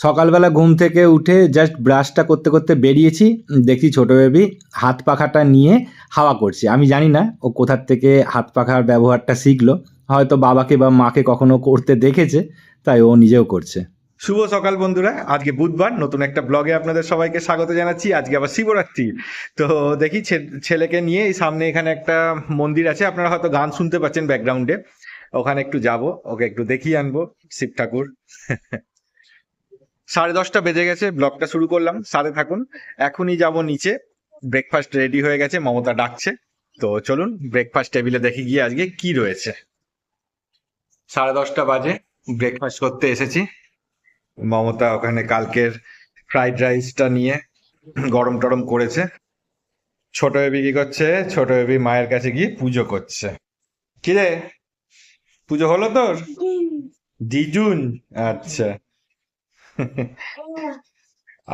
সকালবেলা ঘুম থেকে উঠে জাস্ট ব্রাশটা করতে করতে বেরিয়েছি দেখি ছোটো বেবি হাত পাখাটা নিয়ে হাওয়া করছে। আমি জানি না ও কোথার থেকে হাত পাখার ব্যবহারটা শিখলো, হয়তো বাবাকে বা মাকে কখনো করতে দেখেছে, তাই ও নিজেও করছে। শুভ সকাল বন্ধুরা, আজকে বুধবার, নতুন একটা ব্লগে আপনাদের সবাইকে স্বাগত জানাচ্ছি, আজকে আবার শিবরাত্রি। তো দেখি ছেলেকে নিয়ে এই সামনে এখানে একটা মন্দির আছে, আপনারা হয়তো গান শুনতে পাচ্ছেন ব্যাকগ্রাউন্ডে ওখানে একটু যাব, ওকে একটু দেখিয়ে আনব, শিব ঠাকুর। সাড়ে দশটা বেজে গেছে ব্লগটা শুরু করলাম সাথে থাকুন। এখনই যাব নিচে ব্রেকফাস্ট রেডি হয়ে গেছে মমতা ডাকছে। তো চলুন ব্রেকফাস্ট টেবিলে দেখি গিয়ে আজকে কি রয়েছে। সাড়ে দশটা বাজে ব্রেকফাস্ট করতে এসেছি। মমতা ওখানে কালকের ফ্রাইড রাইসটা নিয়ে গরম টরম করেছে। ছোট বেবি কি করছে? ছোট বেবি মায়ের কাছে গিয়ে পুজো করছে। কি রে? পুজো হলো তোর? দিজুন আচ্ছা।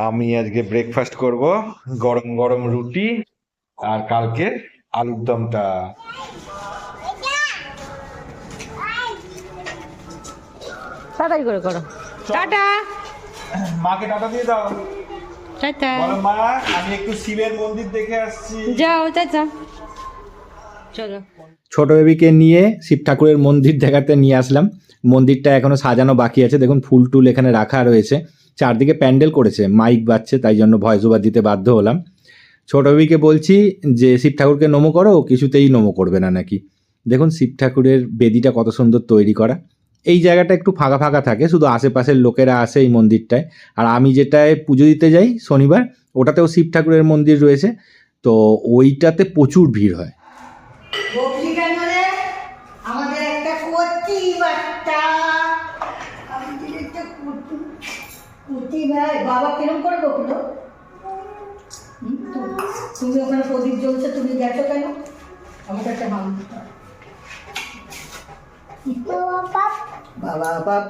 আমি আজকে ব্রেকফাস্ট করব গরম গরম রুটি আর কালকে আলুর দমটা। তাড়াতাড়ি করে করো। টাটা। মাকে টাটা দিয়ে দাও। টাটা। বলো মা আমি একটু শিবের মন্দির দেখে আসছি। যাও টাটা চলো। ছোট বেবিকে নিয়ে শিব ঠাকুরের মন্দির দেখাতে নিয়ে আসলাম। মন্দিরটা এখনও সাজানো বাকি আছে। দেখুন, ফুল টুল এখানে রাখা রয়েছে। চারদিকে প্যান্ডেল করেছে, মাইক বাজছে, তাই জন্য ভয়েস ওভার দিতে বাধ্য হলাম। ছোট বেবিকে বলছি যে, শিব ঠাকুরকে নমো করো ও কিছুতেই নমো করবে না নাকি? দেখুন, শিব ঠাকুরের বেদিটা কত সুন্দর তৈরি করা। এই জায়গাটা একটু ফাঁকা ফাঁকা থাকে, শুধু আশেপাশের লোকেরা আসে এই মন্দিরটায়। আর আমি যেটায় পুজো দিতে যাই শনিবার, ওটাতেও শিব ঠাকুরের মন্দির রয়েছে। তো ওইটাতে প্রচুর ভিড় হয় বকলি কেন রে আমাদের একটা কচি বাচ্চা আমাদের একটা কচি কচি ভাই বাবা কিরম করে বকলো? তুমি ওখানে প্রদীপ জ্বলছে তুমি গেছো কেন? আমাকে একটা মাম বাবা বাপ।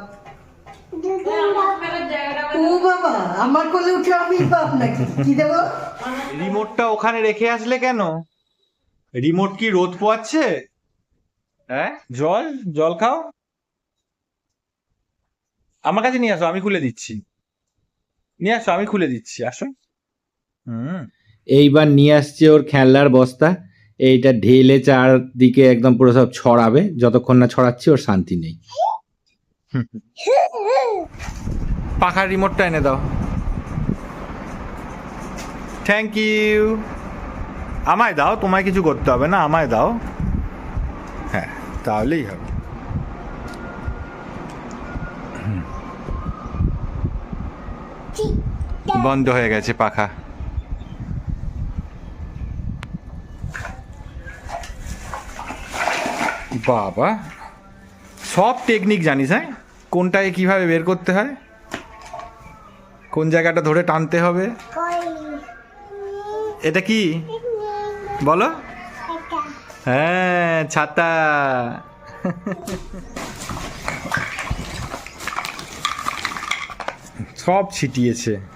ও বাবা আমার কোলে উঠে আমি বাপ নাকি? কি দেবো? রিমোটটা ওখানে রেখে আসলে কেন? রিমোট কি রোদ পোয়াচ্ছে? হ্যাঁ জল জল খাও। আমার কাছে নিয়ে আসো আমি খুলে দিচ্ছি। নিয়ে আসো আমি খুলে দিচ্ছি আসো। হুম। এইবার নিয়ে আসছে ওর খেলনার বস্তা। এইটা ঢেলে চারদিকে একদম পুরো সব ছড়াবে। যতক্ষণ না ছড়াচ্ছি ওর শান্তি নেই। পাখার রিমোটটা এনে দাও। থ্যাংক ইউ আমায় দাও তোমায় কিছু করতে হবে না আমায় দাও। হ্যাঁ তাহলেই হবে। বন্ধ হয়ে গেছে পাখা। বাবা, সব টেকনিক জানিস হ্যাঁ? কোনটায় কীভাবে বের করতে হয়? কোন জায়গাটা ধরে টানতে হবে? এটা কি? বলো। হ্যাঁ ছাতা। সব ছিটিয়েছে।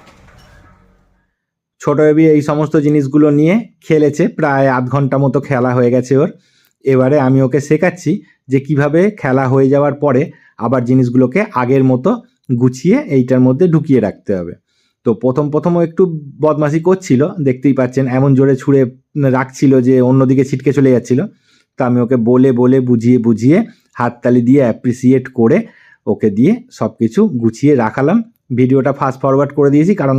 ছোট এবি এই সমস্ত জিনিসগুলো নিয়ে খেলেছে, প্রায় আধ ঘণ্টা মতো খেলা হয়ে গেছে ওর। এবারে আমি ওকে শেখাচ্ছি যে কীভাবে খেলা হয়ে যাওয়ার পরে আবার জিনিসগুলোকে আগের মতো গুছিয়ে এইটার মধ্যে ঢুকিয়ে রাখতে হবে। তো প্রথম প্রথম একটু বদমাশি করছিল, দেখতেই পাচ্ছেন এমন জোরে ছুঁড়ে রাখছিল যে অন্যদিকে ছিটকে চলে যাচ্ছিল। তো আমি ওকে বলে বলে বুঝিয়ে বুঝিয়ে হাততালি দিয়ে অ্যাপ্রিসিয়েট করে ওকে দিয়ে সব কিছু গুছিয়ে রাখালাম। ভিডিওটা ফাস্ট ফরওয়ার্ড করে দিয়েছি, কারণ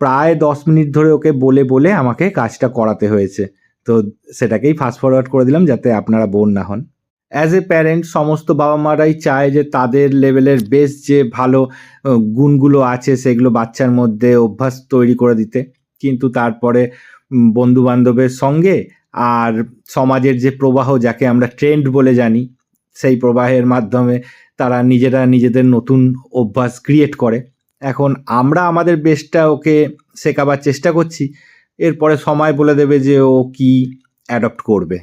প্রায় দশ মিনিট ধরে ওকে বলে বলে আমাকে কাজটা করাতে হয়েছে। তো সেটাকেই ফাস্ট ফরওয়ার্ড করে দিলাম যাতে আপনারা বোর না হন। অ্যাজ এ প্যারেন্ট সমস্ত বাবা মারাই চায় যে তাদের লেভেলের বেশ যে ভালো গুণগুলো আছে সেগুলো বাচ্চার মধ্যে অভ্যাস তৈরি করে দিতে। কিন্তু তারপরে বন্ধু বান্ধবের সঙ্গে আর সমাজের যে প্রবাহ যাকে আমরা ট্রেন্ড বলে জানি, সেই প্রবাহের মাধ্যমে তারা নিজেরা নিজেদের নতুন অভ্যাস ক্রিয়েট করে। এখন আমরা আমাদের বেস্টটা ওকে শেখাবার চেষ্টা করছি। এরপরে সময় বলে দেবে যে ও কি অ্যাডপ্ট করবে।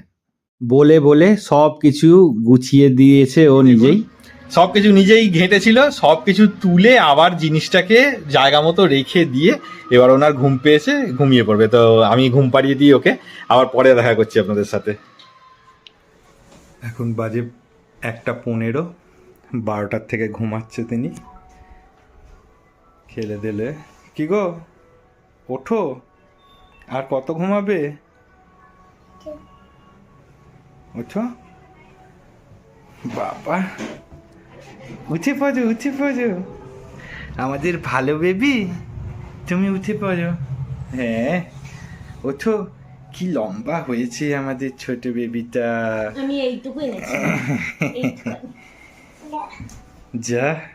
বলে বলে সব কিছু গুছিয়ে দিয়েছে ও নিজেই। সব কিছু নিজেই ঘেঁটেছিল সব কিছু তুলে আবার জিনিসটাকে জায়গা মতো রেখে দিয়ে এবার ওনার ঘুম পেয়েছে ঘুমিয়ে পড়বে। তো আমি ঘুম পাড়িয়ে দিই ওকে আবার পরে দেখা করছি আপনাদের সাথে। এখন বাজে একটা পনেরো বারোটার থেকে ঘুমাচ্ছে তিনি। খেলে দিলে। কি গো? ওঠো। আর কত ঘুমাবে? ওঠো। বাবা। উঠে পড়ো উঠে পড়ো। আমাদের ভালো বেবি তুমি উঠে পড়ো। হ্যাঁ ওঠো। কি লম্বা হয়েছে আমাদের ছোট বেবিটা। আমি এইটুকু এনেছি। যা।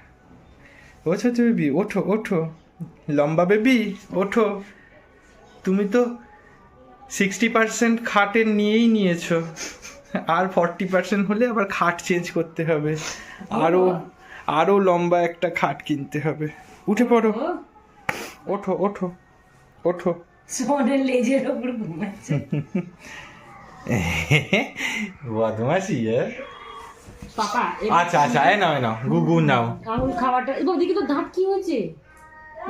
ও ছোট বেবি ওঠো ওঠো। লম্বা বেবি ওঠো। তুমি তো সিক্সটি পার্সেন্ট খাটের নিয়েই নিয়েছো। আর ফর্টি পার্সেন্ট হলে আবার খাট চেঞ্জ করতে হবে। আরও আরও লম্বা একটা খাট কিনতে হবে। উঠে পড়ো। ওঠো। ওঠো ওঠো লেজের ওপর ঘুমাচ্ছে। বদমাসি হ্যাঁ? পাপা আচ্ছা আচ্ছা এ নাও নাও গুগু নাও। আঙুল খাওয়াটা এবার দেখি তো দাঁত কি হয়েছে?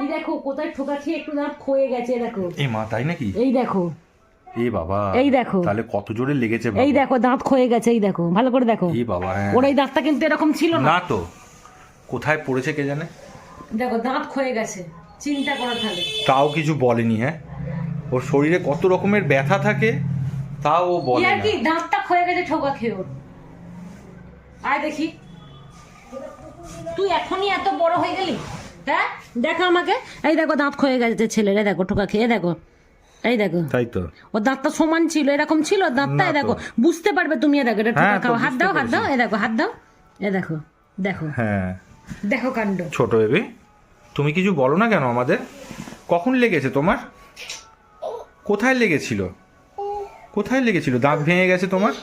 এই দেখো কোথায় ঠোকা খেয়ে একটু দাঁত ক্ষয়ে গেছে দেখো। এ মা তাই নাকি? এই দেখো। এ বাবা এই দেখো। তাহলে কত জোরে লেগেছে এই দেখো দাঁত ক্ষয়ে গেছে এই দেখো ভালো করে দেখো। এ বাবা হ্যাঁ। ওর এই দাঁতটা কিন্তু এরকম ছিল না। না তো কোথায় পড়েছে কে জানে? দেখো দাঁত ক্ষয়ে গেছে চিন্তা করো তাহলে। তাও কিছু বলেনি হ্যাঁ? ওর শরীরে কত রকমের ব্যথা থাকে তাও ও বলে না। কি দাঁতটা ক্ষয়ে গেছে ঠোকা খেয়ে ওর। আয় দেখি। তুই এখনই এত বড় হয়ে গেলি? হ্যাঁ? দেখো আমাকে। এই দেখো দাঁত ক্ষয়ে গেছে ছেলের এই দেখো ঠোকা খেয়ে দেখো। এই দেখো। তাই তো। ওর দাঁতটা সমান ছিল এরকম ছিল দাঁতটা এই দেখো। বুঝতে পারবে তুমি এ দেখো এটা ঠোকা হ্যাঁ, খাও হাত দাও হাত দাও এই দেখো হাত দাও। এ দেখো দেখো। হ্যাঁ। দেখো কাণ্ড। ছোট বেবি তুমি কিছু বলো না কেন আমাদের? কখন লেগেছে তোমার? কোথায় লেগেছিল? কোথায় লেগেছিল? দাঁত ভেঙে গেছে তোমার?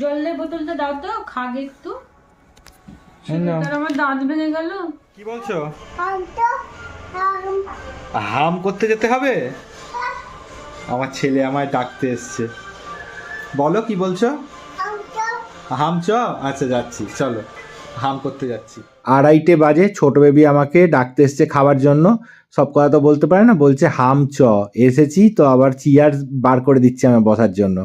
জলের বোতলটা দাও তো খাগে একটু। তার আমার দাঁত ভেঙে গেল। কি বলছো? হাম করতে যেতে হবে? আমার ছেলে আমায় ডাকতে এসছে। বলো কি বলছো? হাম চ? আচ্ছা যাচ্ছি। চলো হাম করতে যাচ্ছি। আড়াইটে বাজে ছোট বেবি আমাকে ডাকতে এসছে খাবার জন্য। সব কথা তো বলতে পারে না বলছে হাম চ। এসেছি তো আবার চেয়ার বার করে দিচ্ছে আমার বসার জন্য।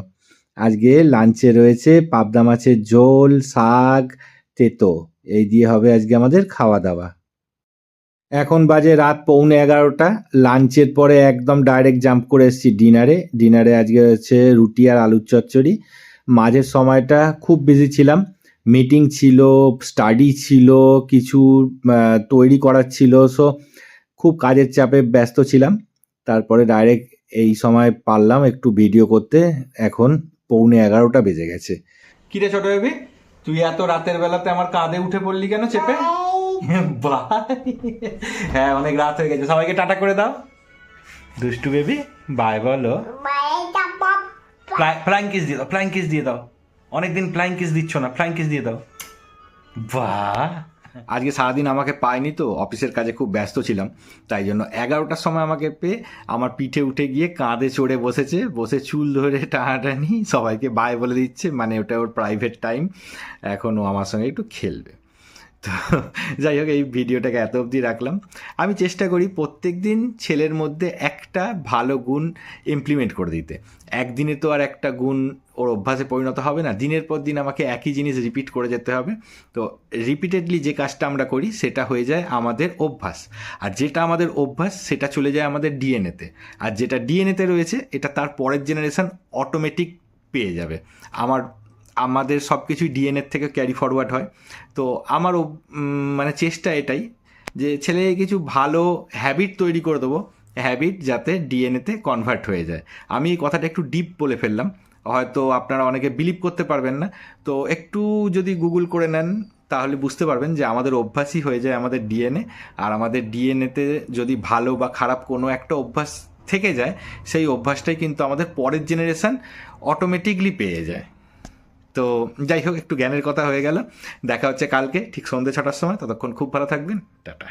আজকে লাঞ্চে রয়েছে পাবদা মাছের ঝোল, শাক, তেতো। এই দিয়ে হবে আজকে আমাদের খাওয়া দাওয়া এখন বাজে রাত পৌনে এগারোটা। লাঞ্চের পরে একদম ডাইরেক্ট জাম্প করে এসেছি ডিনারে ডিনারে আজকে হচ্ছে রুটি আর আলুর চচ্চড়ি। মাঝের সময়টা খুব বিজি ছিলাম। মিটিং ছিল স্টাডি ছিল, কিছু তৈরি করার ছিল। সো খুব কাজের চাপে ব্যস্ত ছিলাম। তারপরে ডাইরেক্ট এই সময় পারলাম একটু ভিডিও করতে। এখন পৌনে এগারোটা বেজে গেছে। কিরে ছোট বেবি? তুই এত রাতের বেলাতে আমার কাঁধে উঠে পড়লি কেন চেপে? হ্যাঁ অনেক রাত হয়ে গেছে। সবাইকে টাটা করে দাও। দুষ্টু বেবি, বাই বলো। ফ্লাইং কিস দিয়ে দাও ফ্লাইং কিস দিয়ে দাও। অনেকদিন ফ্লাইং কিস দিচ্ছ না ফ্লাইং কিস দিয়ে দাও। বাহ। আজকে সারাদিন আমাকে পায়নি তো, অফিসের কাজে খুব ব্যস্ত ছিলাম, তাই জন্য এগারোটার সময় আমাকে পেয়ে আমার পিঠে উঠে গিয়ে কাঁধে চড়ে বসেছে, বসে চুল ধরে টানাটানি সবাইকে বাই বলে দিচ্ছে মানে ওটা ওর প্রাইভেট টাইম এখন ও আমার সঙ্গে একটু খেলবে। তো যাই হোক, এই ভিডিওটাকে এত অবধি রাখলাম। আমি চেষ্টা করি প্রত্যেক দিন ছেলের মধ্যে একটা ভালো গুণ ইমপ্লিমেন্ট করে দিতে। একদিনে তো আর একটা গুণ ওর অভ্যাসে পরিণত হবে না। দিনের পর দিন আমাকে একই জিনিস রিপিট করে যেতে হবে। তো রিপিটেডলি যে কাজটা আমরা করি, সেটা হয়ে যায় আমাদের অভ্যাস। আর যেটা আমাদের অভ্যাস, সেটা চলে যায় আমাদের ডিএনএতে আর যেটা ডিএনএতে রয়েছে, এটা তার পরের জেনারেশন অটোমেটিক পেয়ে যাবে। আমার, আমাদের সব কিছুই ডিএনএর থেকে ক্যারি ফরওয়ার্ড হয়। তো আমার মানে চেষ্টা এটাই যে ছেলে কিছু ভালো হ্যাবিট তৈরি করে দেবো। হ্যাবিট যাতে ডিএনএতে কনভার্ট হয়ে যায়। আমি এই কথাটা একটু ডিপ বলে ফেললাম। হয়তো আপনারা অনেকে বিলিভ করতে পারবেন না। তো একটু যদি গুগল করে নেন, তাহলে বুঝতে পারবেন যে আমাদের অভ্যাসই হয়ে যায় আমাদের ডিএনএ আর আমাদের ডিএনএতে যদি ভালো বা খারাপ কোনো একটা অভ্যাস থেকে যায়, সেই অভ্যাসটাই কিন্তু আমাদের পরের জেনারেশান অটোমেটিকলি পেয়ে যায়। তো যাই হোক, একটু জ্ঞানের কথা হয়ে গেল। দেখা হচ্ছে কালকে, ঠিক সন্ধ্যে ছটার সময়। ততক্ষণ খুব ভালো থাকবেন। টাটা।